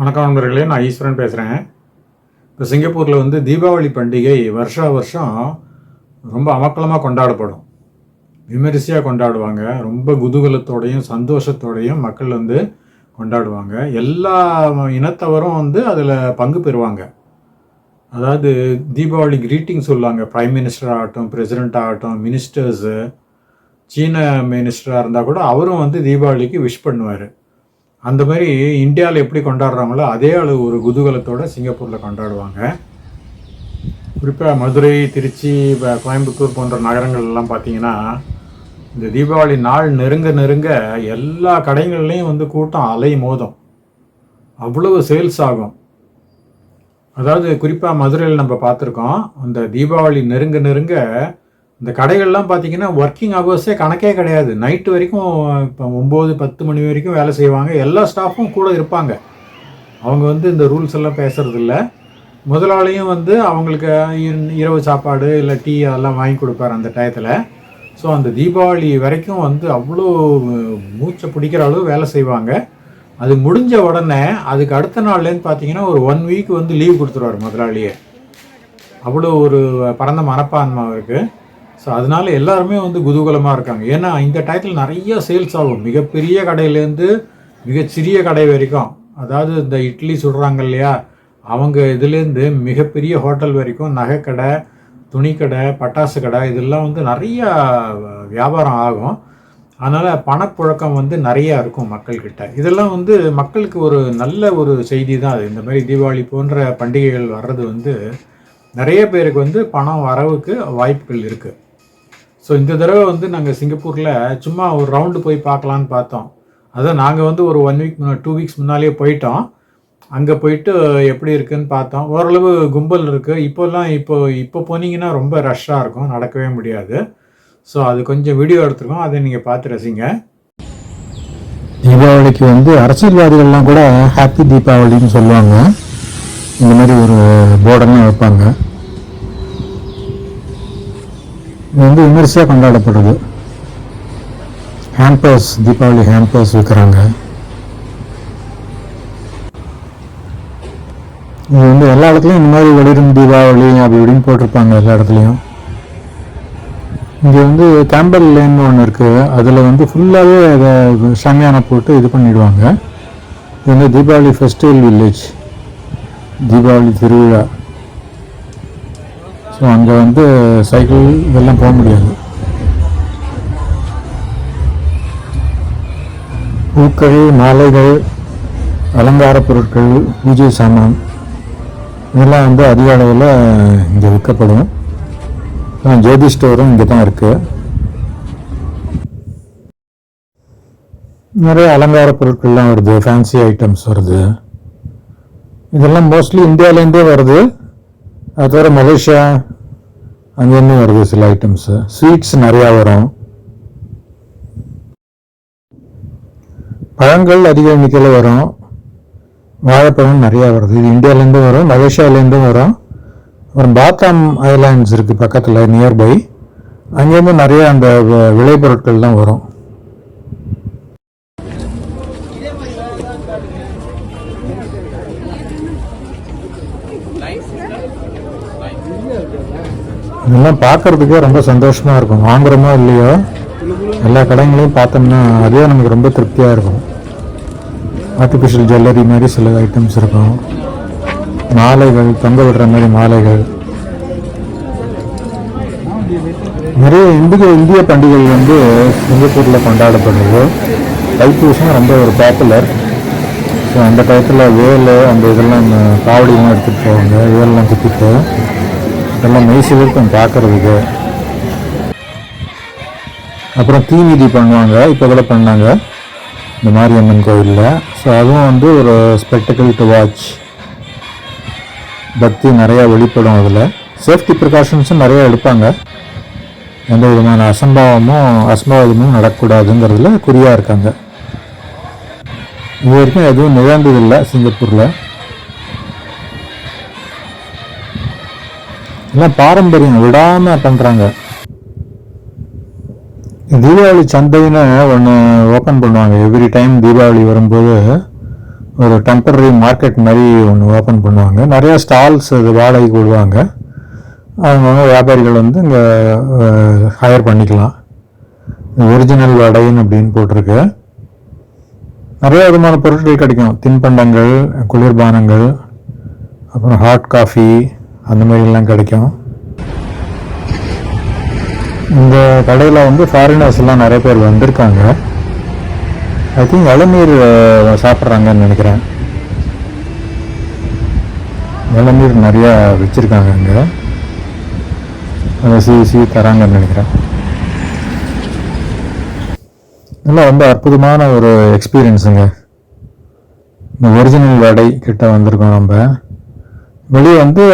வணக்கம் நண்பர்களே நான் ஈஸ்வரன் பேசுகிறேன் இப்போ சிங்கப்பூரில் வந்து தீபாவளி பண்டிகை வருஷா வருஷம் ரொம்ப அமக்கலமாக கொண்டாடப்படும். விமரிசையாக கொண்டாடுவாங்க. ரொம்ப குதூகலத்தோடையும் சந்தோஷத்தோடையும் மக்கள் வந்து கொண்டாடுவாங்க. எல்லா இனத்தவரும் வந்து அதில் பங்கு பெறுவாங்க. அதாவது தீபாவளி கிரீட்டிங் சொல்லுவாங்க. ப்ரைம் மினிஸ்டர் ஆகட்டும் பிரசிடெண்ட் ஆகட்டும் மினிஸ்டர்ஸு சீன மினிஸ்டராக இருந்தால் கூட அவரும் வந்து தீபாவளிக்கு விஷ் பண்ணுவார். அந்த மாதிரி இந்தியாவில் எப்படி கொண்டாடுறாங்களோ அதே அளவு ஒரு குதூகலத்தோடு சிங்கப்பூரில் கொண்டாடுவாங்க. குறிப்பாக மதுரை திருச்சி இப்போ கோயம்புத்தூர் போன்ற நகரங்கள்லாம் பார்த்தீங்கன்னா இந்த தீபாவளி நாள் நெருங்க நெருங்க எல்லா கடைகள்லையும் வந்து கூட்டம் அலை மோதும். அவ்வளவு சேல்ஸ் ஆகும். அதாவது குறிப்பாக மதுரையில் நம்ம பார்த்துருக்கோம் அந்த தீபாவளி நெருங்க நெருங்க இந்த கடைகள்லாம் பார்த்தீங்கன்னா ஒர்க்கிங் ஹவர்ஸே கணக்கே கிடையாது. நைட்டு வரைக்கும் இப்போ ஒம்பது பத்து மணி வரைக்கும் வேலை செய்வாங்க. எல்லா ஸ்டாஃபும் கூட இருப்பாங்க. அவங்க வந்து இந்த ரூல்ஸ் எல்லாம் பேசுறது முதலாளியும் வந்து அவங்களுக்கு இரவு சாப்பாடு இல்லை டீ அதெல்லாம் வாங்கி கொடுப்பார் அந்த டயத்தில். ஸோ அந்த தீபாவளி வரைக்கும் வந்து அவ்வளோ மூச்சை பிடிக்கிற அளவு வேலை செய்வாங்க. அது முடிஞ்ச உடனே அதுக்கு அடுத்த நாள்லேருந்து பார்த்தீங்கன்னா ஒரு ஒன் வீக் வந்து லீவ் கொடுத்துருவார் முதலாளியே. அவ்வளோ ஒரு பரந்த மனப்பான்மை அவருக்கு. ஸோ அதனால எல்லாருமே வந்து குதூகலமாக இருக்காங்க. ஏன்னா இந்த டயத்தில் நிறைய சேல்ஸ் ஆகும். மிகப்பெரிய கடையிலேருந்து மிகச்சிறிய கடை வரைக்கும். அதாவது இந்த இட்லி சுடுறாங்க இல்லையா? அவங்க இதுலேருந்து மிகப்பெரிய ஹோட்டல் வரைக்கும் நகைக்கடை துணிக்கடை பட்டாசு கடை இதெல்லாம் வந்து நிறைய வியாபாரம் ஆகும். அதனால் பணப்புழக்கம் வந்து நிறையா இருக்கும் மக்கள்கிட்ட. இதெல்லாம் வந்து மக்களுக்கு ஒரு நல்ல ஒரு செய்தி தான் அது. இந்த மாதிரி தீபாவளி போன்ற பண்டிகைகள் வர்றது வந்து நிறைய பேருக்கு வந்து பணம் வரவுக்கு வாய்ப்புகள் இருக்குது ஸோ இந்த தடவை வந்து நாங்கள் சிங்கப்பூரில் சும்மா ஒரு ரவுண்டு போய் பார்க்கலான்னு பார்த்தோம். அதான் நாங்கள் வந்து ஒரு ஒன் வீக் டூ வீக்ஸ் முன்னாலேயே போயிட்டோம். அங்கே போயிட்டு எப்படி இருக்குன்னு பார்த்தோம். ஓரளவு கும்பல் இருக்குது இப்போல்லாம் இப்போ இப்போ போனீங்கன்னா ரொம்ப ரஷ்ஷாக இருக்கும். நடக்கவே முடியாது. ஸோ அது கொஞ்சம் வீடியோ எடுத்துருக்கோம். அதை நீங்கள் பார்த்து ரசிங்க. தீபாவளிக்கு வந்து அரசியல்வாதிகள்லாம் கூட ஹாப்பி தீபாவளின்னு சொல்லுவாங்க. இந்த மாதிரி ஒரு போர்டெல்லாம் வைப்பாங்க. இது வந்து விமரிசையாக கொண்டாடப்படுது. ஹேம்பர்ஸ் தீபாவளி ஹேம்பர்ஸ் விற்கிறாங்க இது வந்து எல்லா இடத்துலையும் இந்த மாதிரி வெளிரும் தீபாவளி அப்படி இப்படின்னு போட்டிருப்பாங்க எல்லா இடத்துலையும். இங்கே வந்து கேம்பல் லேன் ஒன்று இருக்குது அதில் வந்து ஃபுல்லாகவே அதை ஷமியானா போட்டு இது பண்ணிடுவாங்க. இது வந்து தீபாவளி ஃபெஸ்டிவல் வில்லேஜ் தீபாவளி திருவிழா. ஸோ அங்கே வந்து சைக்கிள் இதெல்லாம் போக முடியாது. பூக்கள் மாலைகள் அலங்கார பொருட்கள் பூஜை சாமான் இதெல்லாம் வந்து அதிக அளவில் இங்கே விற்கப்படும். ஜோதி ஸ்டோரும் இங்கே தான் இருக்குது நிறைய அலங்கார பொருட்கள்லாம் வருது ஃபேன்சி ஐட்டம்ஸ் வருது. இதெல்லாம் மோஸ்ட்லி இந்தியாவிலேருந்தே வருது. அது தவிர மலேசியா அங்கேருந்து வருது சில ஐட்டம்ஸு ஸ்வீட்ஸ் நிறையா வரும். பழங்கள் அதிக எண்ணிக்கையில் வரும். வாழைப்பழம் நிறையா வருது. இது இந்தியாவிலேருந்தும் வரும் மலேசியாவிலேருந்தும் வரும். அப்புறம் பாத்தாம் ஐலாண்ட்ஸ் இருக்குது பக்கத்தில் நியர்பை அங்கேருந்து நிறையா அந்த வ- விளைபொருட்கள்லாம் வரும். இதெல்லாம் பார்க்கறதுக்கே ரொம்ப சந்தோஷமாக இருக்கும். வாங்குறோமோ இல்லையோ? எல்லா கடைங்களையும் பார்த்தோம்னா அதே நமக்கு ரொம்ப திருப்தியாக இருக்கும். ஆர்டிஃபிஷியல் ஜுவல்லரி மாதிரி சில ஐட்டம்ஸ் இருக்கும். மாலைகள் தொங்க விடுற மாதிரி மாலைகள். நிறைய இந்திய இந்திய பண்டிகைகள் வந்து சிங்கப்பூரில் கொண்டாடப்படுது. தைப்பூசம் ரொம்ப ஒரு பாப்புலர் ஸோ அந்த டயத்தில் வேல் அந்த இதெல்லாம் காவடியெல்லாம் காவடிலாம் எடுத்துகிட்டு போவாங்க. வேலெல்லாம் குத்திட்டு இதெல்லாம் மெய்சிலிருக்கும் பார்க்கறதுக்கு. அப்புறம் தீமிதி பண்ணுவாங்க இப்போ கூட பண்ணாங்க. இந்த மாரியம்மன் கோயிலில். ஸோ அதுவும் வந்து ஒரு ஸ்பெக்டக்கிள் டு வாட்ச் பக்தி நிறையா வெளிப்படும் அதில். சேஃப்டி ப்ரிகாஷன்ஸும் நிறையா எடுப்பாங்க. எந்த விதமான அசம்பாவமும் அசம்பாவிதமும் நடக்கக்கூடாதுங்கிறதுல குறியாக இருக்காங்க. இது வரைக்கும் எதுவும் நிகழ்ந்ததில்லை சிங்கப்பூரில். எல்லாம் பாரம்பரியம் விடாமல் பண்ணுறாங்க தீபாவளி சந்தைன்னு ஒன்று ஓப்பன் பண்ணுவாங்க. எவ்ரி டைம் தீபாவளி வரும்போது ஒரு டெம்பரரி மார்க்கெட் மாதிரி ஒன்று ஓப்பன் பண்ணுவாங்க. நிறையா ஸ்டால்ஸ் அது வாடகைக்கு விடுவாங்க. அவங்க வியாபாரிகள் வந்து இங்கே ஹையர் பண்ணிக்கலாம். ஒரிஜினல் வடைன்னு அப்படின்னு போட்டிருக்கு. நிறைய விதமான பொருட்கள் கிடைக்கும். தின்பண்டங்கள் குளிர்பானங்கள் அப்புறம் ஹாட் காஃபி அந்த மாதிரிலாம் கிடைக்கும். இந்த கடையில் வந்து ஃபாரினர்ஸ் எல்லாம் நிறைய பேர் வந்திருக்காங்க. ஐ திங்க் இளநீர் சாப்பிட்றாங்கன்னு நினைக்கிறேன். இளநீர் நிறையா வச்சுருக்காங்க இங்கே அதை சீ சீ தராங்கன்னு நினைக்கிறேன். நல்லா ரொம்ப அற்புதமான ஒரு எக்ஸ்பீரியன்ஸுங்க இந்த ஒரிஜினல் வடை கிட்ட வந்திருக்கோம் நம்ம. வெளியே வந்து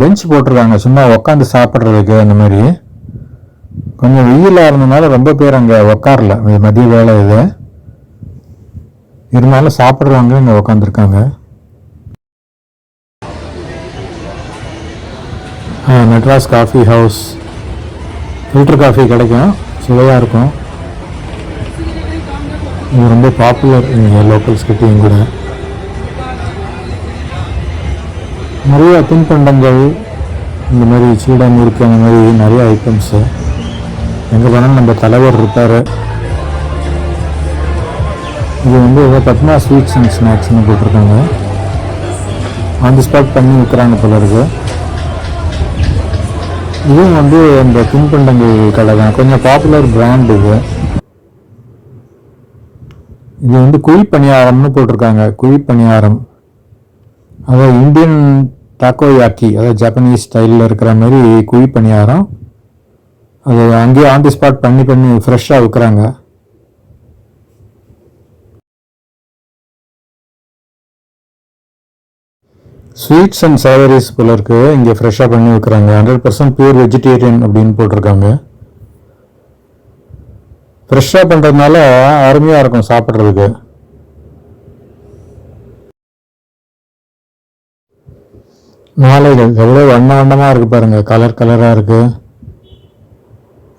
பெஞ்ச் போட்டிருக்காங்க. சும்மா உக்காந்து சாப்பிட்றதுக்கு அந்த மாதிரி. கொஞ்சம் வெயிலாக இருந்ததுனால ரொம்ப பேர் அங்கே உக்காரல. மதிய வேலை இது. இருந்தாலும் சாப்பிட்றவங்க இங்கே உக்காந்துருக்காங்க. Madras coffee house. Filter coffee கிடைக்கும். சுவையாக இருக்கும். இது ரொம்ப பாப்புலர் இங்கே லோக்கல்ஸ் கிட்டேயும் கூட. நிறைய தின்பண்டங்கள் இந்த மாதிரி சீடம் முறுக்கு அந்த மாதிரி நிறைய ஐட்டம்ஸு எங்கே போனாலும் நம்ம தலைவர் இருப்பார். இது வந்து ஏதோ பத்மா ஸ்வீட்ஸ் அண்ட் ஸ்நாக்ஸ்னு போட்டிருக்காங்க. ஆன் தி ஸ்பாட் பண்ணி விற்கிறாங்க போல இருக்கு. இதுவும் வந்து இந்த தின்பண்டங்கள் கடை தான். கொஞ்சம் பாப்புலர் பிராண்ட் இது. இது வந்து குழி பணியாரம்னு போட்டிருக்காங்க. குழி பணியாரம் அதாவது இந்தியன் டாக்கோயாக்கி அதாவது ஜப்பனீஸ் ஸ்டைலில் இருக்கிற மாதிரி குழி பணியாரம். அது அங்கேயே ஆன் தி ஸ்பாட் பண்ணி பண்ணி ஃப்ரெஷ்ஷாக விற்கிறாங்க ஸ்வீட்ஸ் அண்ட் சேவரிஸ் போல இருக்கு. இங்கே ஃப்ரெஷ்ஷாக பண்ணி வைக்கிறாங்க. ஹண்ட்ரட் பர்சன்ட் பியூர் வெஜிடேரியன் அப்படின்னு போட்டிருக்காங்க. ஃப்ரெஷ்ஷாக பண்ணுறதுனால அருமையாக இருக்கும் சாப்பிட்றதுக்கு. மாலைகள் எவ்வளோ வண்ண வண்ணமாக இருக்குது பாருங்கள் கலர் கலராக இருக்குது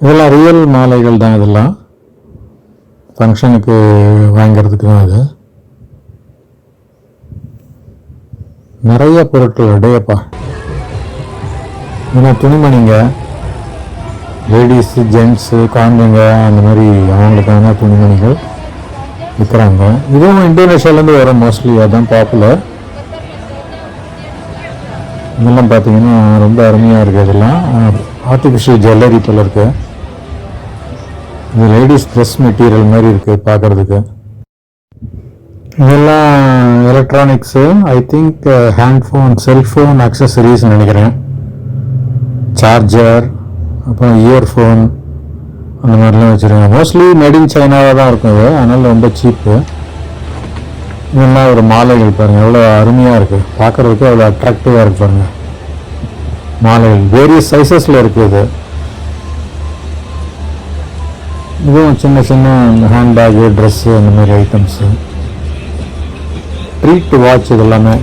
இதெல்லாம் ரியல் மாலைகள் தான் இதெல்லாம். ஃபங்க்ஷனுக்கு வாங்கிறதுக்கு தான் அது நிறைய பொருட்கள் அடையப்பா ஏன்னா துணிமணிங்க லேடிஸு ஜென்ஸு குழந்தைங்க அந்த மாதிரி அவங்களுக்கான துணிமணிகள் விற்கிறாங்க இதுவும் இந்தோனேஷியாலேருந்து வரும் மோஸ்ட்லி அதுதான் பாப்புலர் இதெல்லாம் பார்த்தீங்கன்னா ரொம்ப அருமையாக இருக்குது இதெல்லாம் ஆர்டிஃபிஷியல் ஜுவல்லரி போல் இருக்குது இது லேடிஸ் ட்ரெஸ் மெட்டீரியல் மாதிரி இருக்குது பார்க்குறதுக்கு. இதெல்லாம் electronics I think hand phone cellphone accessories நினைக்கிறேன். சார்ஜர் அப்புறம் இயர்ஃபோன் அந்த மாதிரிலாம் வச்சுருக்காங்க. மோஸ்ட்லி மேட் இன் சைனாவாக தான் இருக்கும் இது. அதனால் ரொம்ப சீப்பு இதெல்லாம் ஒரு மாலைகள் பாருங்கள் எவ்வளோ அருமையாக இருக்குது பார்க்குறதுக்கு அவ்வளோ அட்ராக்டிவாக இருக்குது பாருங்கள் மாலைகள். வேரியஸ் சைஸஸில் இருக்குது இது. இதுவும் சின்ன சின்ன ஹேண்ட்பேக்கு ட்ரெஸ்ஸு அந்த மாதிரி ஐட்டம்ஸு ட்ரீட் வாட்ச் இது எல்லாமே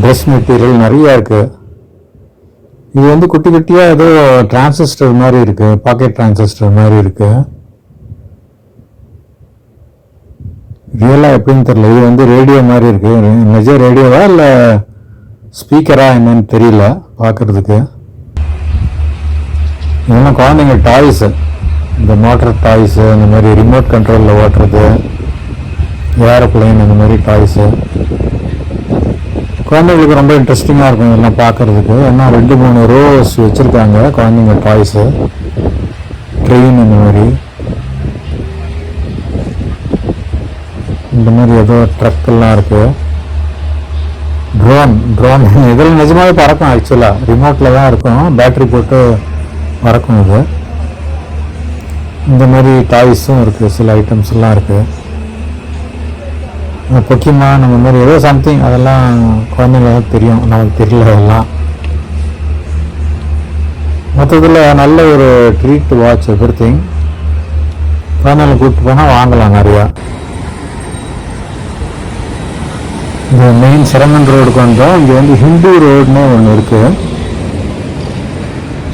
ட்ரெஸ் மெட்டீரியல் நிறையா இருக்குது இது வந்து குட்டி குட்டியாக ஏதோ டிரான்சிஸ்டர் மாதிரி இருக்குது பாக்கெட் டிரான்சிஸ்டர் மாதிரி இருக்குது ரியலாக எப்படின்னு தெரியல. இது வந்து ரேடியோ மாதிரி இருக்குது நிஜ ரேடியோவா இல்லை ஸ்பீக்கரா என்னன்னு தெரியல பார்க்குறதுக்கு இன்னும் குழந்தைங்க டாய்ஸு இந்த மோட்டர் டாய்ஸு அந்த மாதிரி ரிமோட் கண்ட்ரோலில் ஓட்டுறது ஏரோப்ளைன் அந்த மாதிரி டாய்ஸு குழந்தைங்களுக்கு ரொம்ப இன்ட்ரெஸ்டிங்காக இருக்கும் இதெல்லாம் பார்க்குறதுக்கு ஏன்னா ரெண்டு மூணு ரோஸ் வச்சுருக்காங்க குழந்தைங்க டாய்ஸு ட்ரெயின் இந்த மாதிரி. இந்த மாதிரி ஏதோ ட்ரக்கெல்லாம் எல்லாம் ட்ரோன் ட்ரோன் இதில் நிஜமாகவே பறக்கும் ஆக்சுவலாக ரிமோட்டில் தான் இருக்கும். பேட்ரி போட்டு பறக்கும் இது. இந்த மாதிரி டாய்ஸும் இருக்குது சில ஐட்டம்ஸ் எல்லாம் இருக்குது பொக்கிமான் அந்த மாதிரி ஏதோ சம்திங் அதெல்லாம் குழந்தைங்களுக்கு தெரியும். நமக்கு தெரியல அதெல்லாம் மொத்தத்தில் நல்ல ஒரு ட்ரீட் வாட்ச் எவ்ரி திங் குழந்தைங்களை கூப்பிட்டு போனால் வாங்கலாம் நிறையா. இந்த மெயின் சிரமன் ரோடுக்கு வந்தோம். இங்கே வந்து ஹிந்து ரோடுன்னு ஒன்று இருக்குது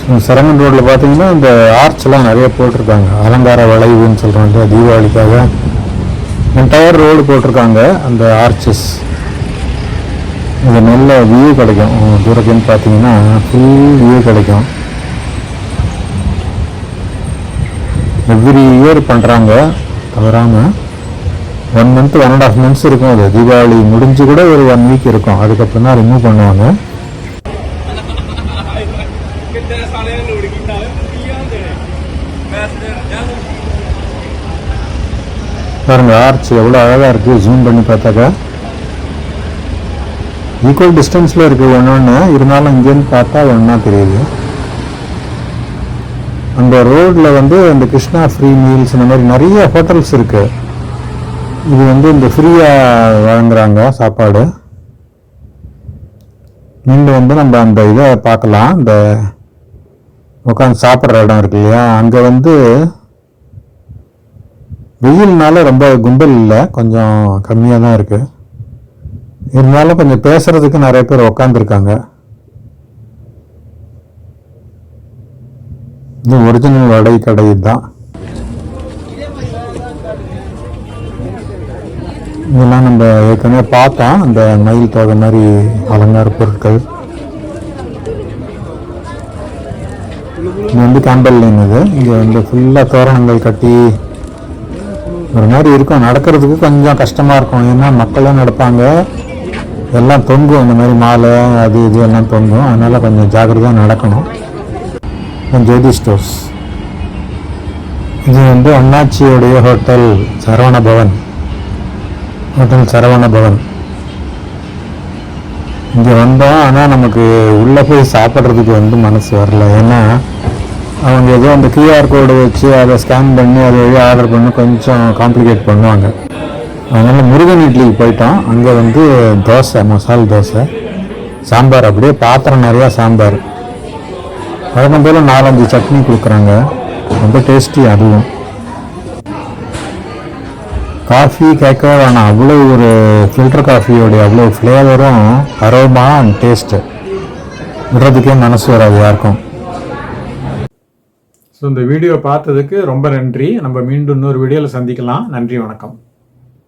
ஸோ ரோட்டில் பார்த்தீங்கன்னா இந்த ஆர்ச்லாம் நிறைய போட்டிருக்காங்க. அலங்கார வளைவுன்னு சொல்கிறாங்க தீபாவளிக்காக. என்டையர் ரோடு போட்டிருக்காங்க அந்த ஆர்ச்சஸ் இது நல்ல வியூ கிடைக்கும். தூரத்துன்னு பார்த்தீங்கன்னா ஃபுல் வியூ கிடைக்கும். எவ்ரி இயர் பண்ணுறாங்க தவறாமல் one month one and half months இருக்கும் அது. தீபாவளி முடிஞ்சு கூட ஒரு ஒன் வீக் இருக்கும். அதுக்கப்புறம் தான் ரிமூவ் பண்ணுவாங்க. பாருங்க ஆர்ச் எவ்வளோ அழகாக இருக்குது ஜூம் பண்ணி பார்த்தாக்கா. ஈக்குவல் டிஸ்டன்ஸில் இருக்குது ஒன்று ஒன்று இருந்தாலும் இங்கேருந்து பார்த்தா ஒன்றா தெரியுது. அந்த ரோடில் வந்து அந்த கிருஷ்ணா ஃப்ரீ மீல்ஸ் இந்த மாதிரி நிறைய ஹோட்டல்ஸ் இருக்குது இது வந்து இந்த ஃப்ரீயாக வழங்குறாங்க சாப்பாடு. மீண்டும் வந்து நம்ம அந்த இதை பார்க்கலாம். இந்த உட்காந்து சாப்பிட்ற இடம் இருக்கு இல்லையா? அங்கே வந்து வெயில்னால ரொம்ப கும்பல் இல்லை. கொஞ்சம் கம்மியாக தான் இருக்குது இருந்தாலும் கொஞ்சம் பேசுறதுக்கு நிறைய பேர் உக்காந்துருக்காங்க. இது ஒரிஜினல் வடை கடை தான் இதெல்லாம் நம்ம ஏற்கனவே பார்த்தோம். அந்த மயில் தோகை மாதிரி அலங்கார பொருட்கள். இது வந்து கேம்பல் இது. இங்கே வந்து ஃபுல்லாக தோரணங்கள் கட்டி ஒரு மாதிரி இருக்கும். நடக்கிறதுக்கு கொஞ்சம் கஷ்டமாக இருக்கும். ஏன்னா மக்களும் நடப்பாங்க. எல்லாம் தொங்கும். இந்த மாதிரி மாலை அது இது எல்லாம் தொங்கும். அதனால் கொஞ்சம் ஜாக்கிரதையாக நடக்கணும். ஜோதி ஸ்டோர்ஸ் இது வந்து அண்ணாச்சியோடைய ஹோட்டல் சரவண பவன் ஹோட்டல் சரவண பவன். இங்கே வந்தோம் ஆனால் நமக்கு உள்ளே போய் சாப்பிட்றதுக்கு வந்து மனசு வரல. ஏன்னா அவங்க ஏதோ அந்த கியூஆர் கோடு வச்சு அதை ஸ்கேன் பண்ணி அதை வழியாக ஆர்டர் பண்ணி கொஞ்சம் காம்ப்ளிகேட் பண்ணுவாங்க. அதனால் முருகன் இட்லிக்கு போயிட்டோம். அங்கே வந்து தோசை மசால் தோசை சாம்பார். அப்படியே பாத்திரம் நிறையா சாம்பார். வழக்கம் போல் நாலஞ்சு சட்னி கொடுக்குறாங்க. ரொம்ப டேஸ்டி அதுவும். காஃபி கேட்கவே வேணாம். அவ்வளோ ஒரு ஃபில்டர் காஃபியோடைய அவ்வளோ ஃப்ளேவரும் அரோமா அண்ட் டேஸ்ட்டு விடுறதுக்கே மனசு வராது யாருக்கும் ஸோ இந்த வீடியோ பார்த்ததுக்கு ரொம்ப நன்றி. நம்ம மீண்டும் இன்னொரு வீடியோவில் சந்திக்கலாம். நன்றி வணக்கம்.